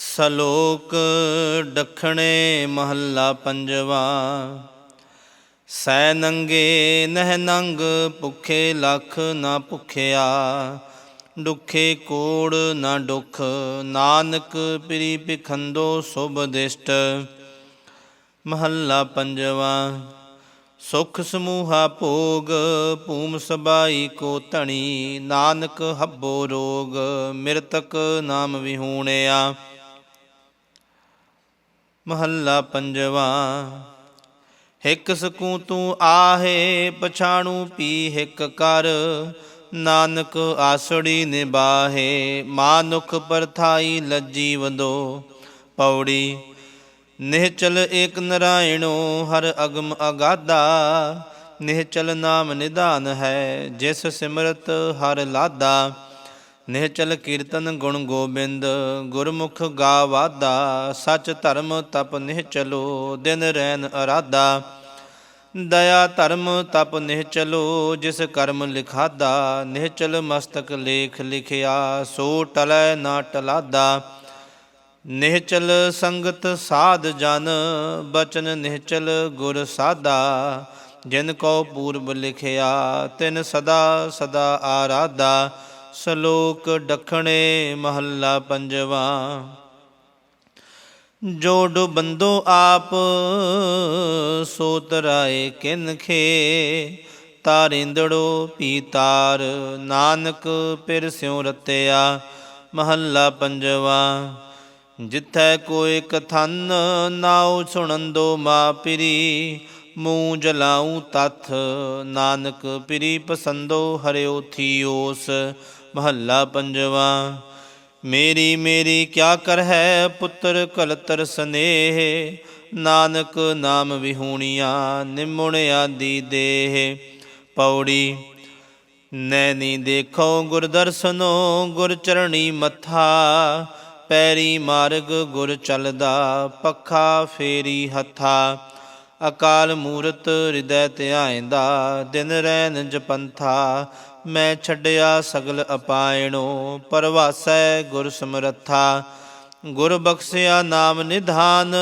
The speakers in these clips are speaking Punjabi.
ਸਲੋਕ ਡਖਣੇ ਮਹੱਲਾ ਪੰਜਵਾ। ਸੈ ਨੰਗੇ ਨਹਿ ਨੰਗ, ਭੁਖੇ ਲਖ ਨਾ ਭੁਖਿਆ। ਦੁਖੇ ਕੋੜ ਨਾ ਦੁਖ ਨਾਨਕ ਪ੍ਰੀ ਭਿਖੰਦੋ ਸੁਬਦਿਸ਼ਟ ਮਹੱਲਾ ਪੰਜਵਾ। ਸੁਖ ਸਮੂਹਾ ਭੋਗ, ਭੂਮ ਸਬਾਈ ਕੋ ਧਣੀ, ਨਾਨਕ ਹੱਬੋ ਰੋਗ, ਮਿਰਤਕ ਨਾਮ ਵਿਹੂਣਿਆ। ਮਹੱਲਾ ਪੰਜਵਾ। ਹਿਕ ਸਕੂ ਤੂੰ ਆਹੇ, ਪਛਾਣੂ ਪੀ ਹਿਕ ਕਰ। ਨਾਨਕ ਆਸੜੀ ਨਿਬਾਹੇ ਮਾਨੁਖ ਪਰਥਾਈ ਲੱਜੀ ਵਦੋ। ਪੌੜੀ, ਨਿਹਚਲ ਏਕ ਨਰਾਇਣੋ, ਹਰ ਅਗਮ ਅਗਾਦਾ ਨਿਹਚਲ ਨਾਮ ਨਿਧਾਨ ਹੈ, ਜਿਸ ਸਿਮਰਤ ਹਰ ਲਾਦਾ ਨਿਹਚਲ ਕੀਰਤਨ ਗੁਣ ਗੋਬਿੰਦ, ਗੁਰਮੁਖ ਗਾਵਾਦਾ ਸਚ ਧਰਮ ਤਪ ਨਿਹਚਲੋ, ਦਿਨ ਰੈਨ ਅਰਾਧਾ। ਦਇਆ ਧਰਮ ਤਪ ਨਿਹਚਲੋ, ਜਿਸ ਕਰਮ ਲਿਖਾਦਾ ਨਿਹਚਲ ਮਸਤਕ ਲੇਖ ਲਿਖਿਆ, ਸੋ ਟਲੈ ਨਾ ਟਲਾਦਾ ਨਿਹਚਲ ਸੰਗਤ ਸਾਧ ਜਨ, ਬਚਨ ਨਿਹਚਲ ਗੁਰ ਸਾਦਾ ਜਿਨ ਕੋ ਪੂਰਬ ਲਿਖਿਆ, ਤਿਨ ਸਦਾ ਸਦਾ ਆਰਾਧਾ। ਸ਼ਲੋਕ ਡਖਣੇ ਮਹੱਲਾ ਪੰਜਵਾ। ਜੋ ਡੁਬੰਦੋ ਆਪ ਸੋ ਤਰਾਏ ਕਿਨਖੇ ਤਾਰਿੰਦੜੋ ਪੀਤਾਰ ਨਾਨਕ ਪਿਰ ਸਿਉ ਰਤਿਆ। ਮਹੱਲਾ ਪੰਜਵਾ। ਜਿੱਥੈ ਕੋਈ ਕਥਨ ਨਾਉ ਸੁਣੰਦੋ ਮਾ ਪਿਰੀ ਮੂੰਹ ਜਲਾਉ ਤਥ, ਨਾਨਕ ਪਿਰੀ ਪਸੰਦੋ ਹਰਿਓ ਥੀਓਸ। ਮਹੱਲਾ ਪੰਜਵਾ, ਮੇਰੀ ਮੇਰੀ ਕਿਆ ਕਰ ਹੈ ਪੁੱਤਰ ਕਲਤਰ ਸਨੇਹ, ਨਾਨਕ ਨਾਮ ਵਿਹੂਣੀਆਂ ਨਿਮੁਣ ਆਦੀ ਦੇਹ। ਪੌੜੀ, ਨੈਣੀ ਦੇਖੋ ਗੁਰ ਦਰਸ਼ਨੋ ਗੁਰ ਚਰਣੀ ਮੱਥਾ, ਪੈਰੀ ਮਾਰਗ ਗੁਰ ਚਲਦਾ ਪੱਖਾ ਫੇਰੀ ਹੱਥਾ। ਅਕਾਲ ਮੂਰਤ ਹਿਰਦੈ ਧਿਆਇਂਦਾ, ਦਿਨ ਰੈਨ ਜਪੰਥਾ ਮੈਂ ਛੱਡਿਆ ਸਗਲ ਅਪਾਇਣੋ, ਪਰਵਾਸੈ ਗੁਰ ਸਮਰੱਥਾ। ਗੁਰ ਬਖਸ਼ਿਆ ਨਾਮ ਨਿਧਾਨ,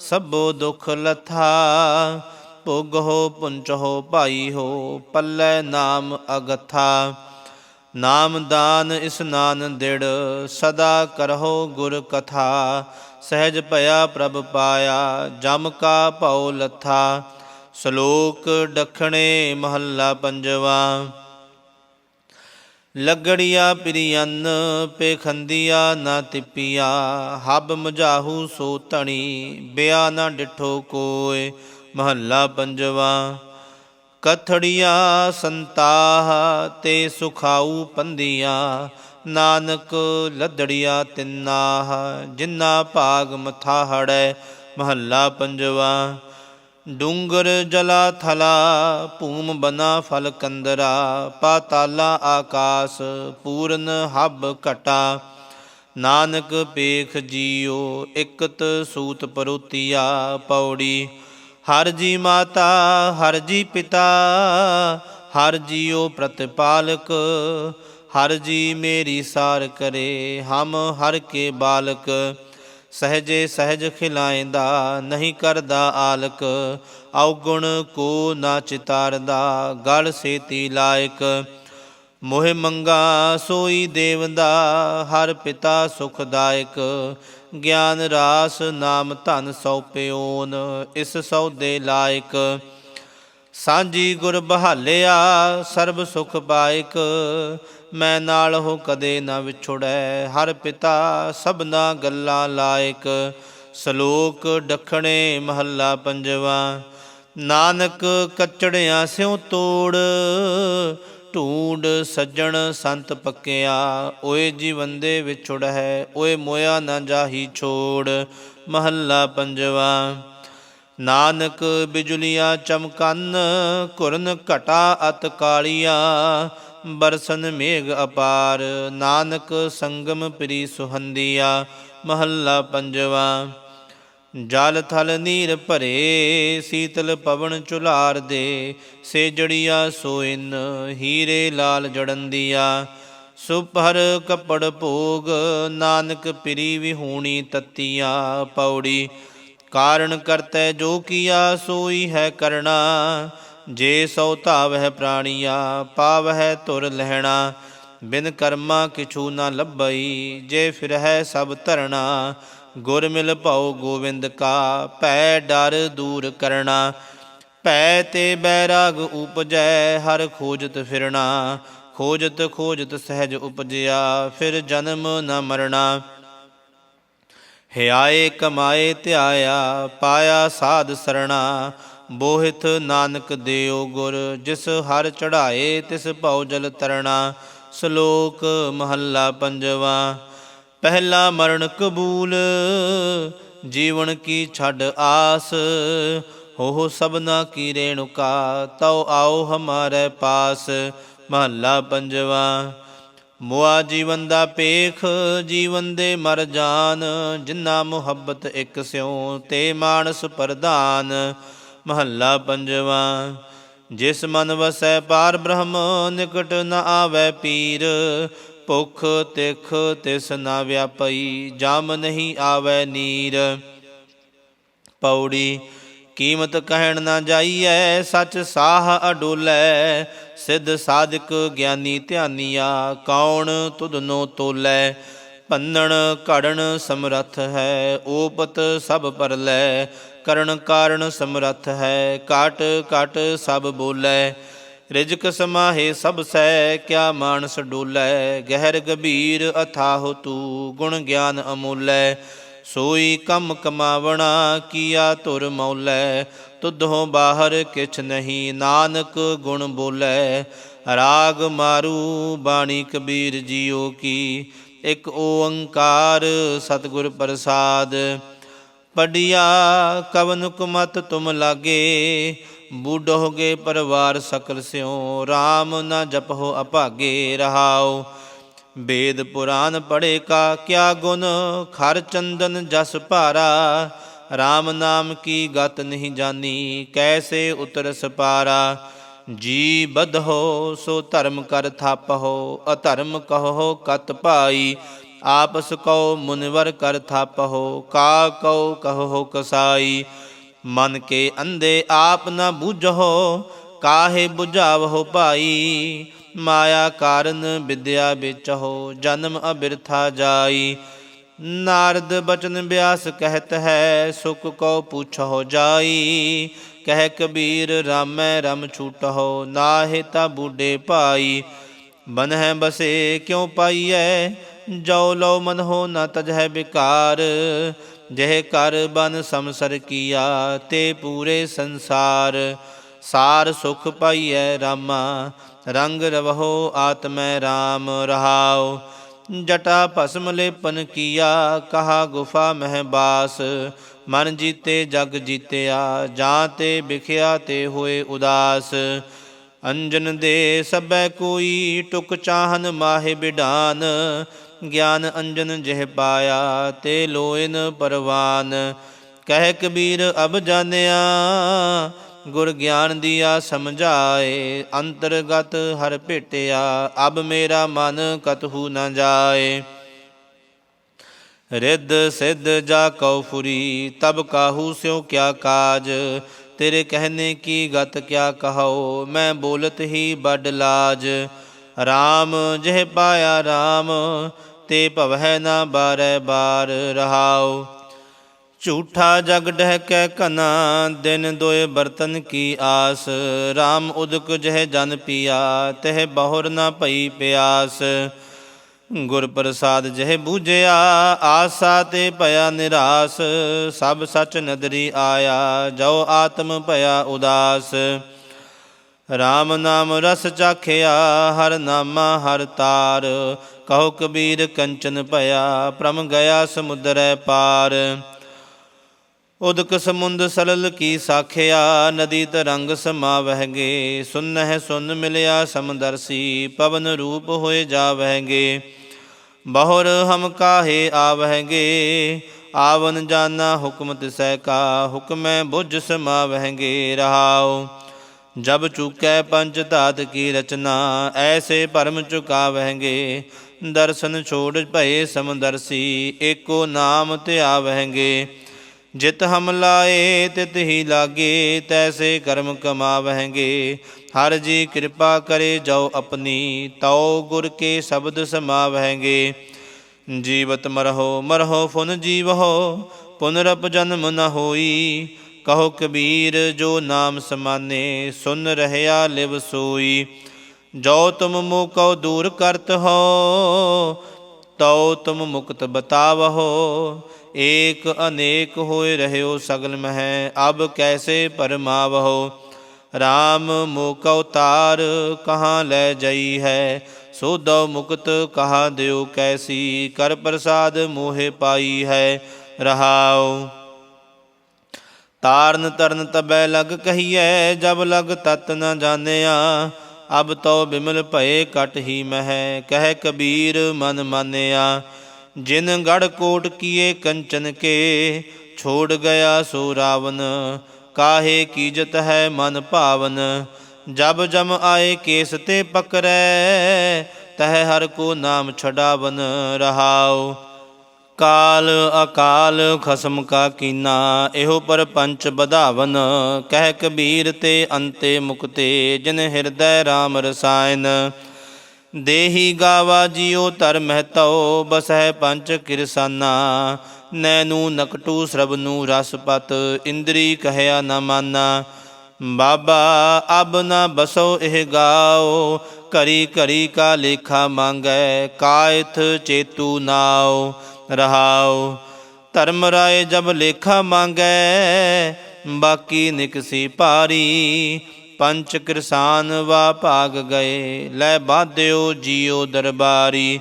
ਸਭੋ ਦੁਖ ਲਥਾ। ਭੋਗ ਹੋ ਪੁੰਚ ਹੋ ਭਾਈ ਹੋ ਪੱਲੇ ਨਾਮ ਅਗਥਾ। ਨਾਮ ਦਾਨ ਇਸਨਾਨ ਦਿੜ ਸਦਾ ਕਰਹੁ ਗੁਰ ਕਥਾ। ਸਹਿਜ ਭਇਆ ਪ੍ਰਭ ਪਾਇਆ, ਜਮ ਕਾ ਭਉ ਲਥਾ। ਸ਼ਲੋਕ ਡਖਣੇ ਮਹੱਲਾ ਪੰਜਵਾ। ਲਗੜੀਆ ਪ੍ਰਿਯਨ ਪੇਖੰਦੀਆ ਨਾ ਤਿਪੀਆ, ਹਬ ਮਝਾਹੂ ਸੋ ਧਣੀ, ਬਿਆ ਨਾ ਡਿਠੋ ਕੋਏ, ਮਹੱਲਾ ਪੰਜਵਾ। ਕਥੜੀਆ ਸੰਤਾਹ, ਤੇ ਸੁਖਾਊ ਪੰਦੀਆਂ ਨਾਨਕ ਲੱਦੜੀਆ ਤਿੰਨਾਹ, ਜਿੰਨਾ ਭਾਗ ਮਥਾ ਹੜੈ, ਮਹੱਲਾ ਪੰਜਵਾ। ਡੂੰਗਰ ਜਲਾ ਥਲਾ, ਭੂਮ ਬਨਾ ਫਲ ਕੰਦਰਾ, ਪਾਤਾਲਾ ਆਕਾਸ ਪੂਰਨ ਹਬ ਘਟਾ। ਨਾਨਕ ਪੇਖ ਜੀਓ, ਇਕਤ ਸੂਤ ਪਰੋਤੀਆ ਪੌੜੀ। ਹਰ ਜੀ ਮਾਤਾ, ਹਰ ਜੀ ਪਿਤਾ, ਹਰ ਜੀਓ ਪ੍ਰਤਪਾਲਕ। ਹਰ ਜੀ ਮੇਰੀ ਸਾਰ ਕਰੇ, ਹਮ ਹਰ ਕੇ ਬਾਲਕ। ਸਹਜੇ ਸਹਜ ਖਿਲਾਇਂਦਾ, ਨਹੀਂ ਕਰਦਾ ਆਲਕ। ਔਗੁਣ ਕੋ ਨਾ ਚਿਤਾਰਦਾ, ਗਲ ਸੇਤੀ ਲਾਇਕ। ਮੋਹਿ ਮੰਗਾ ਸੋਈ ਦੇਵਦਾ, ਹਰ ਪਿਤਾ ਸੁਖਦਾਇਕ। ਗਿਆਨ ਰਾਸ ਨਾਮ ਧਨ ਸਉਪਿਓਨ ਇਸ ਸੌਦੇ ਲਾਇਕ। ਸਾਂਝੀ ਗੁਰ ਬਹਾਲਿਆ, ਸਰਬ ਸੁਖ ਪਾਇਕ ਮੈਂ ਨਾਲ ਹੋ ਕਦੇ ਨਾ ਵਿਛੜੈ, ਹਰ ਪਿਤਾ ਸਭਨਾ ਗੱਲਾਂ ਲਾਇਕ। ਸ਼ਲੋਕ ਡਖਣੇ ਮਹੱਲਾ ਪੰਜਵਾ, ਨਾਨਕ ਕੱਚੜਿਆਂ ਸਿਉ ਤੋੜ। ਢੂੰਡ ਸੱਜਣ ਸੰਤ ਪੱਕਿਆ, ਓਏ ਜੀਵੰਦੇ ਵਿਛੜ ਹੈ ਓਏ ਮੋਇਆ ਨਾ ਜਾਹੀ ਛੋੜ। ਮਹੱਲਾ ਪੰਜਵਾ ਨਾਨਕ ਬਿਜਲੀਆਂ ਚਮਕਨ, ਘੁਰਨ ਘਟਾ ਅਤ ਕਾਲੀਆ, ਬਰਸਨ ਮੇਘ ਅਪਾਰ, ਨਾਨਕ ਸੰਗਮ ਪ੍ਰੀ ਸੁਹੰਦੀਆ, ਮਹੱਲਾ ਪੰਜਵਾ। ਜਲ ਥਲ ਨੀਰ ਭਰੇ, ਸੀਤਲ ਪਵਨ ਚੁਲਾਰ ਦੇ ਸੇਜੜੀਆ ਸੋਇਨ, ਹੀਰੇ ਲਾਲ ਜੜੰਦੀਆ। ਸੁਪਹਰ ਕਪੜ ਭੋਗ, ਨਾਨਕ ਪਿਰੀ ਵਿਹੂਣੀ ਤਤੀਆਂ, ਪੌੜੀ ਕਾਰਨ ਕਰਤੈ ਜੋ ਕੀਆ ਸੋਈ ਹੈ ਕਰਣਾ, ਜੇ ਸੋ ਧਾਵਹਿ ਪ੍ਰਾਣੀਆ, ਪਾਵਹਿ ਤੁਰ ਲਹਿਣਾ, ਬਿਨ ਕਰਮਾ ਕਿਛੂ ਨਾ ਲੱਭਈ, ਜੇ ਫਿਰ ਹੈ ਸਭ ਧਰਣਾ, ਗੁਰ ਮਿਲ ਭਉ ਗੋਵਿੰਦ ਕਾ, ਭੈ ਡਰ ਦੂਰ ਕਰਣਾ, ਭੈ ਤੇ ਬੈਰਾਗ ਉਪਜੈ, ਹਰ ਖੋਜਤ ਫਿਰਣਾ, ਖੋਜਤ ਖੋਜਤ ਸਹਿਜ ਉਪਜਿਆ, ਫਿਰ ਜਨਮ ਨ ਮਰਣਾ। ਹਿਆਏ ਕਮਾਏ ਧਿਆਇਆ, ਪਾਇਆ ਸਾਧ ਸਰਣਾ। ਬੋਹਿਤ ਨਾਨਕ ਦੇਉ ਗੁਰ, ਜਿਸ ਹਰ ਚੜਾਏ ਤਿਸ ਭਉ ਜਲ ਤਰਣਾ। ਸ਼ਲੋਕ ਮਹੱਲਾ ਪੰਜਵਾ, ਪਹਿਲਾ ਮਰਨ ਕਬੂਲ, ਜੀਵਨ ਕੀ ਛੱਡ ਆਸ। ਹੋ ਸਭਨਾ ਕੀ ਰੇਣੁਕਾ, ਤਉ ਆਓ ਹਮਾਰੇ ਪਾਸ। ਮਹੱਲਾ ਪੰਜਵਾ ਮੁਆ ਜੀਵਨ ਦਾ ਪੇਖ ਜੀਵਨ ਦੇ ਮਰ ਜਾਨ, ਜਿੰਨਾ ਮੁਹੱਬਤ ਇੱਕ ਸਿਉ, ਤੇ ਮਾਨਸ ਪ੍ਰਧਾਨ, ਮਹੱਲਾ ਪੰਜਵਾ। ਜਿਸ ਮਨ ਵਸੈ ਪਾਰ ਬ੍ਰਹਮ, ਨਿਕਟ ਨ ਆਵੈ ਪੀਰ, ਭੁਖ ਤਿਖ ਤਿਸ ਨਾ ਵਿਆਪਈ, ਜਮ ਨਹੀਂ ਆਵੈ ਨੀਰ। ਪੌੜੀ ਕੀਮਤ ਕਹਿਣ ਨਾ ਜਾਈਐ, ਸੱਚ ਸਾਹ ਅਡੋਲੈ, ਸਿੱਧ ਸਾਧਕ ਗਿਆਨੀ ਧਿਆਨੀਆ, ਕੌਣ ਤੁਧਨੋ ਤੋਲੈ, ਭੰਨਣ ਘੜਨ ਸਮਰੱਥ ਹੈ, ਓਪਤ ਸਭ ਪਰਲੈ, ਕਰਨ ਕਾਰਨ ਸਮਰੱਥ ਹੈ, ਕਾਟ ਕਾਟ ਸਭ ਬੋਲੈ, ਰਿਜਕ ਸਮਾਹੇ ਸਭ ਸੈ, ਕਿਆ ਮਾਨਸ ਡੋਲੈ, ਗਹਿਰ ਗਭੀਰ ਅਥਾਹ ਤੂ, ਗੁਣ ਗਿਆਨ ਅਮੋਲੈ ਸੋਈ ਕੰਮ ਕਮਾਵਣਾ, ਕੀਆ ਤੁਰ ਮੌਲੇ, ਤੁਧੋਂ ਬਾਹਰ ਕਿਛ ਨਹੀਂ, ਨਾਨਕ ਗੁਣ ਬੋਲੇ। ਰਾਗ ਮਾਰੂ ਬਾਣੀ ਕਬੀਰ ਜੀਓ ਕੀ, ਇੱਕ ਓੰਕਾਰ ਸਤਿਗੁਰ ਪ੍ਰਸਾਦ। ਪੜਿਆ ਕਵਨ ਕੁਮਤ ਤੁਮ ਲਾਗੇ ਬੂਢੋਗੇ ਪਰਵਾਰ ਸਕਲ ਸਿਓ RAM ਨਾ ਜਪੋ ਅਭਾਗੇ ਰਹਾਓ ਵੇਦ ਪੁਰਾਨ ਪੜੇ ਕਾ ਕਿਆ ਗੁਣ, ਖਰ ਚੰਦਨ ਜਸ ਭਾਰਾ। RAM ਨਾਮ ਕੀ ਗਤ ਨਹੀਂ ਜਾਨੀ, ਕੈਸੇ ਉਤਰ ਸਪਾਰਾ। ਜੀ ਬਧੋ ਸੋ ਧਰਮ ਕਰ ਥਾਪਹੁ ਅਧਰਮ ਕਹੋ ਕਤ ਭਾਈ। ਆਪਸ ਕਉ ਮੁਨਵਰ ਕਰ ਥਾਪਹੁ ਕਾ ਕਉ ਕਹੋ ਕਸਾਈ। ਮਨ ਕੇ ਅੰਦੇ ਆਪ ਨ ਬੁਝੋ, ਕਾਹੇ 부ਝਾਵਹੁ ਭਾਈ। ਮਾਇਆ ਕਾਰਨ ਵਿਦਿਆ ਵਿੱਚ ਹੋ, ਜਨਮ ਅਬਿਰਥਾ ਜਾਈ। ਨਾਰਦ ਬਚਨ ਬਿਆਸ ਕਹਿਤ ਹੈ, ਸੁਖ ਕੋ ਪੁੱਛੋ ਜਾਈ। ਕਹਿ ਕਬੀਰ, ਰਾਮੈ ਰਮ ਛੂਟਹੁ ਨਾਹਿ ਤਾ ਬੂਢੇ ਭਾਈ। ਮਨ ਹੈ ਬਸੇ ਕਿਉ ਪਾਈਐ ਜੋ ਲੋ ਮਨ ਹੋ ਨ ਤਜਹਿ ਵਿਕਾਰ ਜਹ ਕਰ ਬਨ ਸੰਸਰ ਕੀਆ, ਤੇ ਪੂਰੇ ਸੰਸਾਰ। ਸਾਰ ਸੁਖ ਪਾਈਐ ਰਾਮਾ, ਰੰਗ ਰਵਹੋ ਆਤਮੈ RAM ਰਹਾਓ ਜਟਾ ਭਸਮ ਲੇਪਨ ਕੀਆ, ਕਹਾ ਗੁਫਾ ਮਹਿ ਬਾਸ। ਮਨ ਜੀਤੇ, ਜਗ ਜੀਤਿਆ ਜਾਂ ਤੇ ਵਿਖਿਆ ਤੇ ਹੋਏ ਉਦਾਸ। ਅੰਜਨ ਦੇ ਸਭੈ ਕੋਈ, ਟੁਕ ਚਾਹਨ ਮਾਹਿ ਬਿਡਾਨ। ਗਿਆਨ ਅੰਜਨ ਜਿਹ ਪਾਇਆ, ਤੇ ਲੋਇਨ ਪਰਵਾਨ। ਕਹਿ ਕਬੀਰ ਅਬ ਜਾਣਿਆ ਗੁਰ ਗਿਆਨ ਦੀਆ ਸਮਝਾਏ, ਅੰਤਰਗਤ ਹਰ ਭੇਟਿਆ, ਅਬ ਮੇਰਾ ਮਨ ਕਤਹੂ ਨ ਜਾਏ। ਰਿੱਧ ਸਿੱਧ ਜਾ ਕਉ ਫੁਰੀ, ਤਬ ਕਾਹੂ ਸਿਉ ਕਿਆ ਕਾਜ। ਤੇਰੇ ਕਹਿਨੇ ਕੀ ਗਤ ਕਿਆ ਕਹਾਓ ਮੈਂ ਬੋਲਤ ਹੀ ਬਡ ਲਾਜ। RAM ਜਿਹ ਪਾਇਆ RAM ਤੇ ਭਵਹਿ ਨਾ ਬਾਰੈ ਬਾਰ ਰਹਾਓ ਝੂਠਾ ਜਗ ਡਹਿ ਡਹਿਕੈ ਕਨਾ ਦਿਨ ਦੋਏ ਬਰਤਨ ਕੀ ਆਸ। RAM ਉਦਕ ਜਹ ਜਨ ਪਿਆ, ਤਹ ਬਹੁਰ ਨਾ ਭਈ ਪਿਆਸ। ਗੁਰ ਪ੍ਰਸਾਦ ਜਹ ਬੂਝਿਆ, ਆਸਾ ਤੇ ਭਇਆ ਨਿਰਾਸ। ਸਭ ਸਚ ਨਦਰੀ ਆਇਆ ਜੋ ਆਤਮ ਭਇਆ ਉਦਾਸ। ਰਾਮ ਨਾਮ ਰਸ ਚਾਖਿਆ, ਹਰ ਨਾਮਾ ਹਰ ਤਾਰ। ਕਹੋ ਕਬੀਰ ਕੰਚਨ ਭਇਆ ਪ੍ਰਮ ਗਿਆ ਸਮੁਦਰੈ ਪਾਰ। ਉਦਕ ਸਮੁੰਦ ਸਲਲ ਕੀ ਸਾਖਿਆ, ਨਦੀ ਤਰੰਗ ਸਮਾਵਹਿਗੇ। ਸੁਨਹਿ ਸੁਨ ਮਿਲਿਆ ਸਮਦਰਸੀ, ਪਵਨ ਰੂਪ ਹੋਏ ਜਾ ਜਾਵਹਿਗੇ। ਬਹੁਰ ਹਮ ਕਾਹੇ ਆਵਹਿਗੇ, ਆਵਨ ਜਾਨਾ ਹੁਕਮ ਤਿਸੈ ਕਾ, ਹੁਕਮੈ ਬੁੱਝ ਸਮਾਵਹਿਗੇ। ਰਹਾਉ, ਜਬ ਚੁਕੈ ਪੰਚ ਧਾਤ ਕੀ ਰਚਨਾ, ਐਸੇ ਭਰਮ ਚੁਕਾਵਹਿਗੇ। ਦਰਸ਼ਨ ਛੋੜ ਭਏ ਸਮਦਰਸੀ, ਏਕੋ ਨਾਮ ਧਿਆਵਹਿਗੇ। ਜਿਤ ਹਮ ਲਾਏ, ਤਿਤ ਹੀ ਲਾਗੇ, ਤੈਸੇ ਕਰਮ ਕਮਾਵਹਿਗੇ। ਹਰ ਜੀ ਕਿਰਪਾ ਕਰੇ ਜਾਓ ਆਪਣੀ, ਤਉ ਗੁਰ ਕੇ ਸ਼ਬਦ ਸਮਾਵਹਿਗੇ। ਜੀਵਤ ਮਰਹੋ ਮਰਹੋ ਫੁਨ ਜੀਵਹੁ ਪੁਨਰਪ ਜਨਮ ਨ ਹੋਈ। ਕਹੋ ਕਬੀਰ, ਜੋ ਨਾਮ ਸਮਾਨੇ, ਸੁਨ ਰਹਿਆ ਲਿਵ ਸੋਈ। ਜੋ ਤੁਮ ਮੋ ਕਉ ਦੂਰ ਕਰਤ ਹੋ, ਤਉ ਤੁਮ ਮੁਕਤ ਬਤਾਵਹੋ। ਏਕ ਅਨੇਕ ਹੋਏ ਰਹਿਓ ਸਗਲ ਮਹਿ, ਅਬ ਕੈਸੇ ਪਰਮਾਵਹੋ? RAM ਮੋਕ ਅਵਤਾਰ ਕਹਾਂ ਲੈ ਜਈ ਹੈ? ਸੋਦਉ ਮੁਕਤ ਕਹਾ ਦਿਓ ਕੈਸੀ? ਕਰ ਪ੍ਰਸਾਦ ਮੋਹਿ ਪਾਈ ਹੈ, ਰਹਾਉ। ਤਾਰਨ ਤਰਨ ਤਬੈ ਲਗ ਕਹੀਐ, ਜਬ ਲਗ ਤਤ ਨ ਜਾਣਿਆ, ਅਬ ਤੋ ਬਿਮਲ ਭਏ ਕਟ ਹੀ ਮਹਿ। ਕਹਿ ਕਬੀਰ ਮਨ ਮਾਨਿਆ ਜਿਨ ਗੜ ਕੋਟ ਕੀਏ ਕੰਚਨ ਕੇ, ਛੋੜ ਗਿਆ ਸੋ ਰਾਵਨ। ਕਾਹੇ ਕੀਜਤ ਹੈ ਮਨ ਭਾਵਨ। ਜਬ ਜਮ ਆਏ ਕੇਸ ਤੇ ਪਕਰੈ, ਤਹ ਹਰ ਕੋ ਨਾਮ ਛਡਾਵਨ ਰਹਾਉ। ਕਾਲ ਅਕਾਲ ਖਸਮ ਕਾ ਕੀਨਾ, ਇਹੋ ਪਰ ਪੰਚ ਕਹਿ ਕਬੀਰ ਤੇ ਅੰਤੇ ਮੁਕਤੇ, ਜਿਨ ਹਿਰਦੈ RAM ਰਸਾਇਨ। ਦੇਹੀ ਗਾਵਾ ਜਿਉ ਧਰ ਮਹਤਉ ਬਸਹਿ ਪੰਚ ਕਿਰਸਾਨਾ। ਨੈਨੂ ਨਕਟੂ ਸਰਬਨੂ ਰਸਪਤ ਇੰਦਰੀ ਕਹਿਆ ਨ ਮਾਨਾ। ਬਾਬਾ ਅਬ ਨ ਬਸੋ ਇਹ ਗਾਓ ਕਰੀ ਕਰੀ ਕਾ ਲੇਖਾ ਮੰਗੈ, ਕਾਇਥ ਚੇਤੂ ਨਾਉ ਰਹਾਉ ਧਰਮ ਰਾਏ ਜਬ ਲੇਖਾ ਮੰਗੈ, ਬਾਕੀ ਨਿਕਸੀ ਪਾਰੀ ਪੰਚ ਕਿਰਸਾਨ ਵਾ ਭਾਗ ਗਏ, ਲੈ ਬਾਧਿਓ ਜੀਓ ਦਰਬਾਰੀ।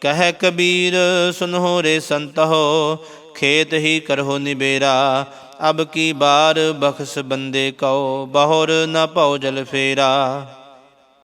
ਕਹਿ ਕਬੀਰ, ਸੁਨਹੁ ਰੇ ਸੰਤਹੁ ਖੇਤ ਹੀ ਕਰੋ ਨਿਬੇਰਾ। ਅਬ ਕੀ ਬਾਰ ਬਖਸ ਬੰਦੇ ਕਉ, ਬਹੁਰ ਨ ਭਉ ਜਲ ਫੇਰਾ।